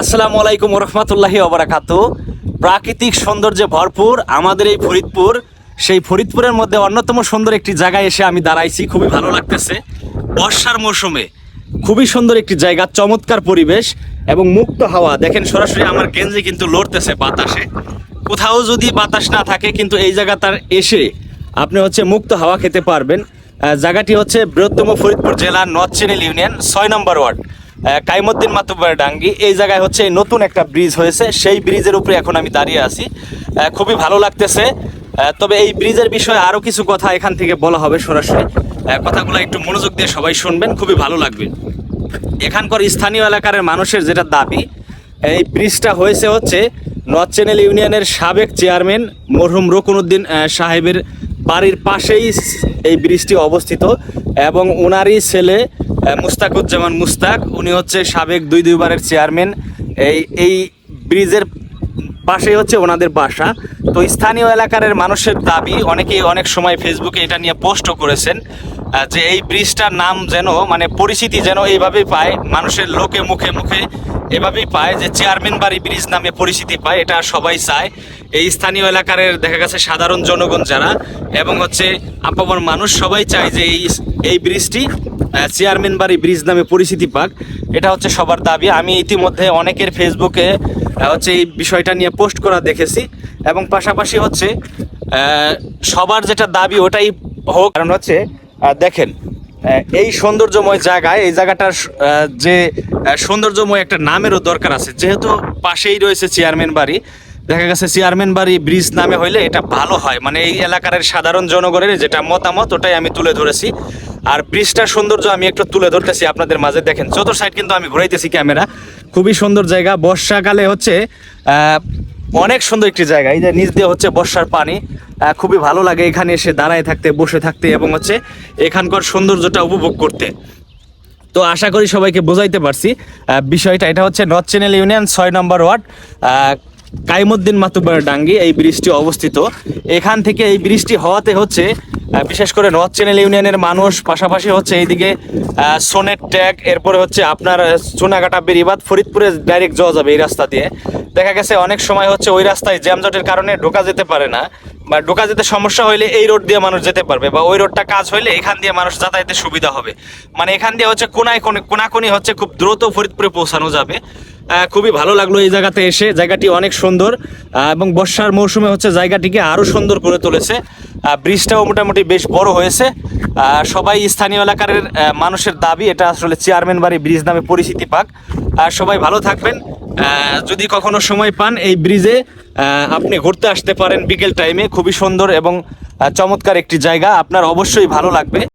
আসসালামু আলাইকুম রহমতুল্লাহি ওবরাকাত। প্রাকৃতিক সৌন্দর্যে ভরপুর আমাদের এই ফরিদপুর। সেই ফরিদপুরের মধ্যে অন্যতম সুন্দর একটি জায়গায় এসে আমি দাঁড়াইছি, খুবই ভালো লাগতেছে। বর্ষার মৌসুমে খুবই সুন্দর একটি জায়গা, চমৎকার পরিবেশ এবং মুক্ত হাওয়া। দেখেন সরাসরি আমার গেঞ্জি কিন্তু লড়তেছে বাতাসে। কোথাও যদি বাতাস না থাকে কিন্তু এই জায়গা তার এসে আপনি হচ্ছে মুক্ত হাওয়া খেতে পারবেন। জায়গাটি হচ্ছে বৃহত্তম ফরিদপুর জেলার নর্থ চ্যানেল ইউনিয়ন, ছয় নম্বর ওয়ার্ড। কাইমুদ্দিন মাতুব্বার ডাঙ্গি। এই জায়গায় হচ্ছে নতুন একটা ব্রিজ হয়েছে। সেই ব্রিজের উপরে এখন আমি দাঁড়িয়ে আছি। খুবই ভালো লাগতেছে। তবে এই ব্রিজের বিষয়ে আরও কিছু কথা এখান থেকে বলা হবে সরাসরি। কথাগুলো একটু মনোযোগ দিয়ে সবাই শুনবেন। খুবই ভালো লাগবে। এখানকার স্থানীয় এলাকার মানুষের যেটা দাবি, এই ব্রিজটা হয়েছে হচ্ছে নর্থ চ্যানেল ইউনিয়নের সাবেক চেয়ারম্যান মরহুম রকুনুদ্দিন সাহেবের বাড়ির পাশেই এই ব্রিজটি অবস্থিত এবং ওনারই ছেলে মুস্তাকুজ্জামান মুস্তাক, উনি হচ্ছে সাবেক দুই দুইবারের চেয়ারম্যান। এই এই ব্রিজের পাশেই হচ্ছে ওনাদের বাসা। তো স্থানীয় এলাকার মানুষের দাবি, অনেকেই অনেক সময় ফেসবুকে এটা নিয়ে পোস্টও করেছেন যে এই ব্রিজটার নাম যেন মানে পরিচিতি যেন এইভাবেই পায়, মানুষের লোকে মুখে মুখে এভাবেই পায় যে চেয়ারম্যান বাড়ি ব্রিজ নামে পরিচিতি পায়, এটা সবাই চায়। এই স্থানীয় এলাকার দেখা গেছে সাধারণ জনগণ যারা, এবং হচ্ছে আপামর মানুষ সবাই চায় যে এই এই ব্রিজটি চেয়ারম্যান বাড়ি ব্রিজ নামে পরিচিতি পাক। এটা হচ্ছে সবার দাবি। আমি ইতিমধ্যে অনেকের ফেসবুকে হচ্ছে এই বিষয়টা নিয়ে পোস্ট করা দেখেছি এবং পাশাপাশি হচ্ছে সবার যেটা দাবি ওটাই হোক। কারণ হচ্ছে দেখেন এই সৌন্দর্যময় জায়গায়, এই জায়গাটার যে সৌন্দর্যময় একটা নামেরও দরকার আছে। যেহেতু পাশেই রয়েছে চেয়ারম্যান বাড়ি, দেখা গেছে চেয়ারম্যান বাড়ি ব্রিজ নামে হইলে এটা ভালো হয়। মানে এই এলাকার সাধারণ জনগণের যেটা মতামত, ওটাই আমি তুলে ধরেছি। আর ব্রিজটার সৌন্দর্য আমি একটু তুলে ধরতেছি আপনাদের মাঝে। দেখেন, চতুর সাইড কিন্তু আমি ঘুরাইতেছি ক্যামেরা খুবই সুন্দর জায়গা। বর্ষাকালে হচ্ছে অনেক সুন্দর একটি জায়গা। এই যে নিচ দিয়ে হচ্ছে বর্ষার পানি খুবই ভালো লাগে এখানে এসে দাঁড়ায় থাকতে, বসে থাকতে এবং হচ্ছে এখানকার সৌন্দর্যটা উপভোগ করতে। তো আশা করি সবাইকে বোঝাইতে পারছি বিষয়টা। এটা হচ্ছে নর্থ চ্যানেল ইউনিয়ন ছয় নম্বর ওয়ার্ড কাইমুদ্দিন মাতুব্বার ডাঙ্গি। এই ব্রিজটি অবস্থিত। এখান থেকে এই ব্রিজটি হওয়াতে হচ্ছে বিশেষ করে নর্থ চ্যানেল ইউনিয়নের মানুষ পাশাপাশি হচ্ছে এইদিকে সোনের ট্যাগ এরপরে হচ্ছে আপনার আহ, চুনাকাটা বেরিবাদ ফরিদপুরে ডাইরেক্ট যাওয়া যাবে এই রাস্তা দিয়ে। দেখা গেছে অনেক সময় হচ্ছে ওই রাস্তায় জ্যামজটের কারণে ঢোকা যেতে পারে না বা ঢোকা যেতে সমস্যা হইলে এই রোড দিয়ে মানুষ যেতে পারবে বা ওই রোডটা কাজ হইলে এখান দিয়ে মানুষ যাতায়াতের সুবিধা হবে। মানে এখান দিয়ে হচ্ছে কোনায় কোনে কোনাকুনি হচ্ছে খুব দ্রুত ফরিদপুরে পৌঁছানো যাবে। খুবই ভালো লাগল এই জায়গাতে এসে। জায়গাটি অনেক সুন্দর এবং বর্ষার মৌসুমে হচ্ছে জায়গাটিকে আরও সুন্দর করে তুলেছে। ব্রিজটাও মোটামুটি বেশ বড় হয়েছে। সবাই স্থানীয় এলাকার মানুষের দাবি, এটা আসলে চেয়ারম্যান বাড়ি ব্রিজ নামে পরিচিতি পাক। সবাই ভালো থাকবেন। যদি কখনো সময় পান এই ব্রিজে আপনি ঘুরতে আসতে পারেন বিকেল টাইমে খুবই সুন্দর এবং চমৎকার একটি জায়গা। আপনার অবশ্যই ভালো লাগবে।